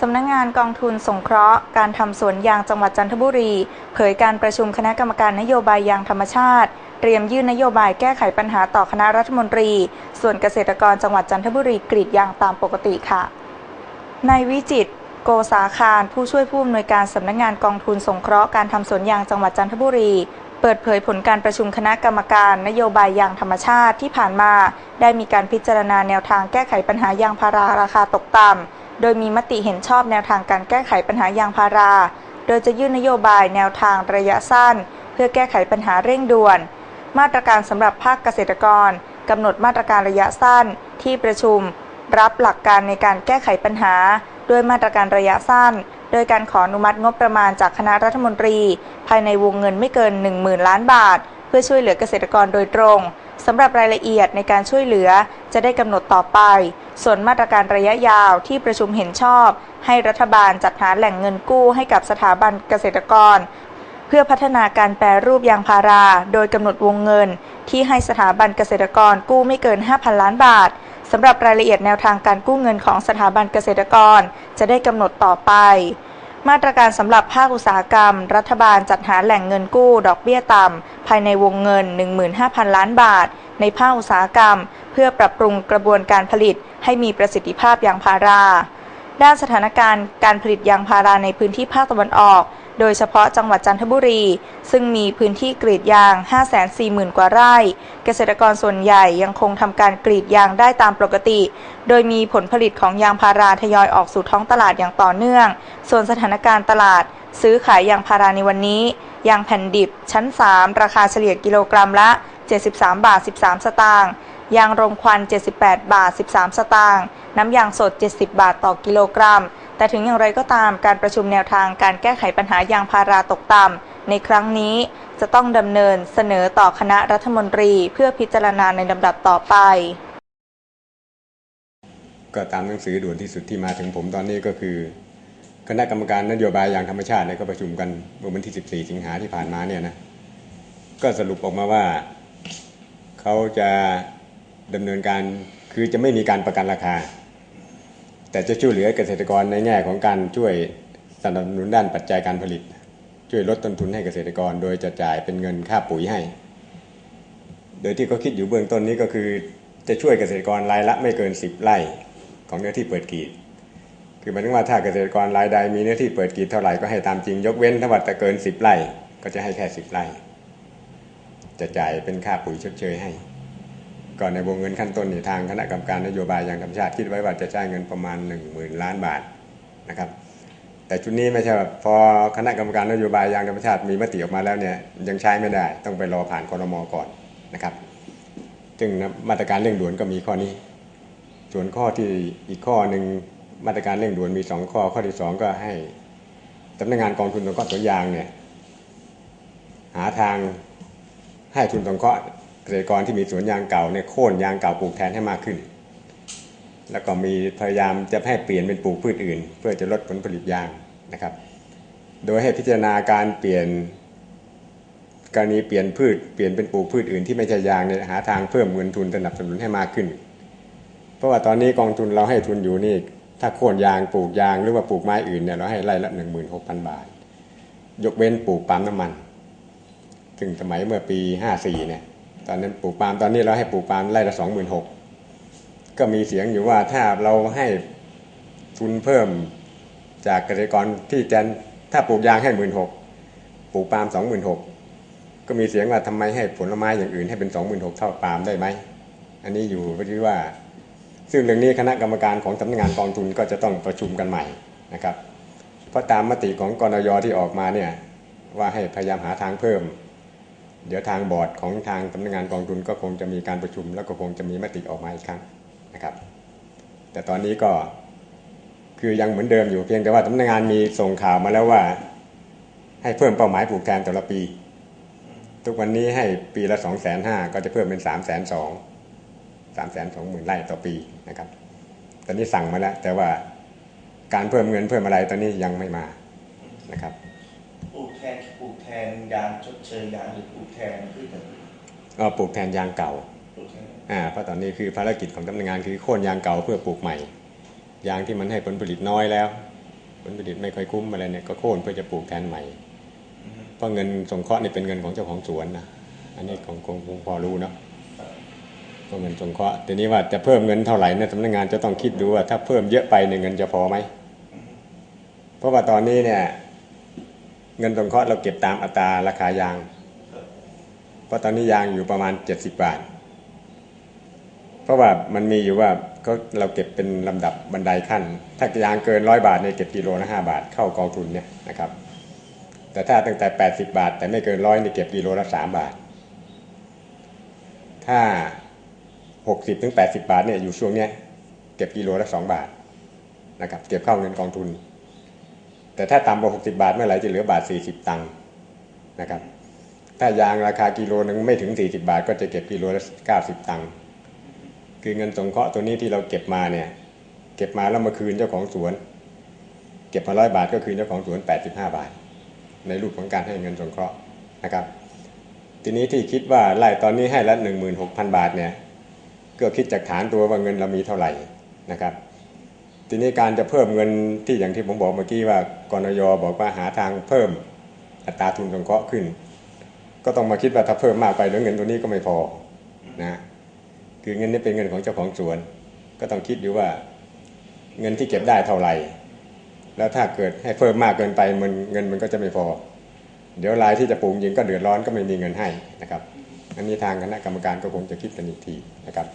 สำนักงานกองทุนสงเคราะห์การทำสวนยางจังหวัดจันทบุรี เผยการประชุมคณะกรรมการนโยบายยางธรรมชาติ เตรียมยื่นนโยบายแก้ไขปัญหาต่อคณะรัฐมนตรี ส่วนเกษตรกรจังหวัดจันทบุรีกรีดยางตามปกติค่ะนายวิจิตโกษาคารผู้ช่วยผู้อำนวยการสำนักงานกองทุนสงเคราะห์การทำสวนยางจังหวัดจันทบุรีเปิดเผยผลการประชุมคณะกรรมการนโยบายยางธรรมชาติที่ผ่านมา ได้มีการพิจารณาแนวทางแก้ไขปัญหายางพาราราคาตกต่ำ โดยมีมติเห็นชอบแนวทางการแก้ไขปัญหายางพารา โดยจะยื่นนโยบายแนวทางระยะสั้น เพื่อแก้ไขปัญหาเร่งด่วน มาตรการสำหรับภาคเกษตรกรกำหนดมาตรการระยะสั้น ที่ประชุม รับหลักการในการแก้ไขปัญหา ด้วยมาตรการระยะสั้น โดยการขออนุมัติงบประมาณจากคณะรัฐมนตรี ภายในวงเงินไม่เกิน 10,000 ล้านบาท เพื่อช่วยเหลือเกษตรกรโดยตรง สำหรับรายละเอียดในการช่วยเหลือจะได้กำหนดต่อไป ส่วนมาตรการระยะยาวที่ประชุมเห็นชอบ ให้รัฐบาลจัดหาแหล่งเงินกู้ให้กับสถาบันเกษตรกร เพื่อพัฒนาการแปรรูปยางพารา โดยกำหนดวงเงิน ที่ให้สถาบันเกษตรกรกู้ไม่เกิน 5,000 ล้านบาทสำหรับรายละเอียดแนวทางการกู้เงินของสถาบันเกษตรกร จะได้กำหนดต่อไป มาตรการสำหรับภาคอุตสาหกรรม รัฐบาลจัดหาแหล่งเงินกู้ ดอกเบี้ยต่ำ ภายในวงเงิน 15,000 ล้านบาท ในภาคอุตสาหกรรม เพื่อปรับปรุงกระบวนการผลิตให้มีประสิทธิภาพยางพารา ด้านสถานการณ์การผลิตยางพาราในพื้นที่ภาคตะวันออก โดยเฉพาะจังหวัดจันทบุรี ซึ่งมีพื้นที่กรีดยาง 540,000 กว่าไร่ เกษตรกรส่วนใหญ่ยังคงทำการกรีดยางได้ตามปกติ โดยมีผลผลิตของยางพาราทยอยออกสู่ท้องตลาดอย่างต่อเนื่อง ส่วนสถานการณ์ตลาด ซื้อขายยางพาราในวันนี้ ยางแผ่นดิบ ชั้น 3 ราคาเฉลี่ยกิโลกรัมละ 73 บาท 13 สตางค์ยางรมควัน 78 บาท 13 สตางค์ น้ำยางสด 70 บาทต่อกิโลกรัม แต่ถึงอย่างไรก็ตามการประชุมแนวทางการแก้ไขปัญหายางพาราตกต่ำในครั้งนี้จะต้องดำเนินเสนอต่อคณะรัฐมนตรีเพื่อพิจารณาในลำดับต่อไป ก็ตามหนังสือด่วนที่สุดที่มาถึงผมตอนนี้ก็คือ คณะกรรมการนโยบายยางธรรมชาติเนี่ยก็ประชุมกันเมื่อวันที่ 14 สิงหาที่ผ่านมาเนี่ยนะก็สรุปออกมาว่าเขาจะดำเนินการคือจะไม่มีการประกันราคา แต่จะช่วยเหลือเกษตรกรในแง่ของการช่วยสนับสนุนด้านปัจจัยการผลิต ช่วยลดต้นทุนให้เกษตรกร โดยจะจ่ายเป็นเงินค่าปุ๋ยให้ โดยที่เขาคิดอยู่เบื้องต้นนี้ก็คือ จะช่วยเกษตรกรรายละไม่เกิน 10 ไร่ของเนื้อที่เปิดกีดคือหมายถึงว่าถ้าเกษตรกรรายใดมีเนื้อที่เปิดกีดเท่าไหร่ก็ให้ตามจริงยกเว้นถ้าว่าแต่เกิน 10 ไร่ก็จะให้แค่ 10 ไร่ จะจ่ายเป็นค่าปุ๋ยชดเชยให้ ก่อนในวงเงินขั้นต้นนี่ทางคณะกรรมการนโยบายยางธรรมชาติคิดไว้ว่าจะจ่ายเงินประมาณ 1 0,000 ล้านบาทนะครับแต่ชุดนี้ไม่ใช่ว่าพอคณะกรรมการนโยบายยางธรรมชาติมีมติออกมาแล้วเนี่ยยังใช้ไม่ได้ต้องไปรอผ่านคอรมอก่อนนะครับซึ่งมาตรการเร่งด่วนก็มีข้อนี้ ส่วนข้อที่อีกข้อหนึ่งมาตรการเร่งด่วนมีสองข้อข้อที่สองก็ให้สำนักงานกองทุนสงเคราะห์สวนยางเนี่ยหาทางให้ทุนสงเคราะห์ เกษตรกรที่มีสวนยางเก่าเนี่ยโค่นยางเก่าปลูกแทนให้มากขึ้น แล้วก็มีพยายามจะให้เปลี่ยนเป็นปลูกพืชอื่น เพื่อจะลดผลผลิตยางนะครับ โดยให้พิจารณาการเปลี่ยนกรณีเปลี่ยนพืชเปลี่ยนเป็นปลูกพืชอื่นที่ไม่ใช่ยางเนี่ยหาทางเพิ่มเงินทุนสนับสนุนให้มากขึ้น เพราะว่าตอนนี้กองทุนเราให้ทุนอยู่นี่ถ้าโค่นยางปลูกยางหรือว่าปลูกไม้อื่นเนี่ยเราให้ไร่ละหนึ่งหมื่นหกพันบาท ยกเว้นปลูกปาล์มน้ำมันซึ่งสมัยเมื่อปีห้าสี่เนี่ย ตอนนั้นปลูกปาล์มตอนนี้เราให้ปลูกปาล์มไร่ละสองหมื่นหกก็มีเสียงอยู่ว่าถ้าเราให้ทุนเพิ่มจากเกษตรกรที่แจนถ้าปลูกยางให้หมื่นหกปลูกปาล์มสองหมื่นหกก็มีเสียงว่าทำไมให้ผลไม้อย่างอื่นให้เป็นสองหมื่นหกเท่าปาล์มได้ไหมอันนี้อยู่ที่ว่า ซึ่งเรื่องนี้คณะกรรมการของสำนักงานกองทุนก็จะต้องประชุมกันใหม่นะครับ เพราะตามมติของกรนยที่ออกมาเนี่ยว่าให้พยายามหาทางเพิ่ม เดี๋ยวทางบอร์ดของทางสำนักงานกองทุนก็คงจะมีการประชุม แล้วก็คงจะมีมติออกมาอีกครั้งนะครับ แต่ตอนนี้ก็คือยังเหมือนเดิมอยู่เพียงแต่ว่าสำนักงานมีส่งข่าวมาแล้วว่า ให้เพิ่มเป้าหมายปลูกแทนแต่ละปี ทุกวันนี้ให้ปีละสองแสนห้าก็จะเพิ่มเป็นสามแสนสองสามแสนสองหมื่นไร่ต่อปีนะครับ ตอนนี้สั่งมาแล้ว แต่ว่าการเพิ่มเงินเพิ่มอะไรตอนนี้ยังไม่มานะครับ ทนปลูกแทนยางชดเชยยางหรือปลูกแทนพืชอย่างอื่นก็ปลูกแทนยางเก่าปลูกแทนอ่าเพราะตอนนี้คือภารกิจของสำนักงานคือโค่นยางเก่าเพื่อปลูกใหม่ ยางที่มันให้ผลผลิตน้อยแล้ว ผลผลิตไม่ค่อยคุ้มอะไรเนี่ยก็โค่นเพื่อจะปลูกแทนใหม่ เพราะเงินสงเคราะห์นี่เป็นเงินของเจ้าของสวนนะอันนี้ของคงคงพอรู้เนาะก็เงินสงเคราะห์ทีนี้ว่าจะเพิ่มเงินเท่าไหร่เนี่ยสำนักงานจะต้องคิดดูว่าถ้าเพิ่มเยอะไปเนี่ยเงินจะพอไหมเพราะว่าตอนนี้เนี่ย เงินสงเคราะห์เราเก็บตามอัตราราคายาง เพราะตอนนี้ยางอยู่ประมาณ 70 บาท เพราะว่ามันมีอยู่ว่าก็เราเก็บเป็นลำดับบันไดขั้น ถ้ายางเกินร้อยบาทเนี่ยเก็บกิโลละห้าบาทเข้ากองทุนเนี่ยนะครับ แต่ถ้าตั้งแต่ 80 บาท แต่ไม่เกินร้อยนี่เก็บกิโลละสามบาท ถ้า 60ถึง80 บาทเนี่ยอยู่ช่วงเนี้ยเก็บกิโลละสองบาทนะครับเก็บเข้าเงินกองทุน แต่ถ้าต่ำกว่า60 บาทเมื่อไหร่จะเหลือบาท 40 ตังค์นะครับ ถ้ายางราคากิโลนึงไม่ถึง 40 บาท ก็จะเก็บกิโลละ90 ตังค์คือเงินสงเคราะห์ตัวนี้ที่เราเก็บมาเนี่ยเก็บมาแล้วมาคืนเจ้าของสวน เก็บมาร้อยบาทก็คืนเจ้าของสวน 85 บาท ในรูปของการให้เงินสงเคราะห์นะครับ ทีนี้ที่คิดว่าไล่ตอนนี้ให้ละ16,000 บาทเนี่ยก็คิดจากฐานตัวว่าเงินเรามีเท่าไหร่นะครับ ทีนี้การจะเพิ่มเงินที่อย่างที่ผมบอกเมื่อกี้ว่ากรนยบอกว่าหาทางเพิ่มอัตราทุนสงเคราะห์ขึ้น ก็ต้องมาคิดว่าถ้าเพิ่มมากไปแล้วเงินตัวนี้ก็ไม่พอนะคือเงินนี้เป็นเงินของเจ้าของสวน ก็ต้องคิดอยู่ว่าเงินที่เก็บได้เท่าไหร่ แล้วถ้าเกิดให้เพิ่มมากเกินไปมันเงินมันก็จะไม่พอ เดี๋ยวรายที่จะปลูกยิงก็เดือดร้อนก็ไม่มีเงินให้นะครับ อันนี้ทางคณะกรรมการก็คงจะคิดกันอีกทีนะครับ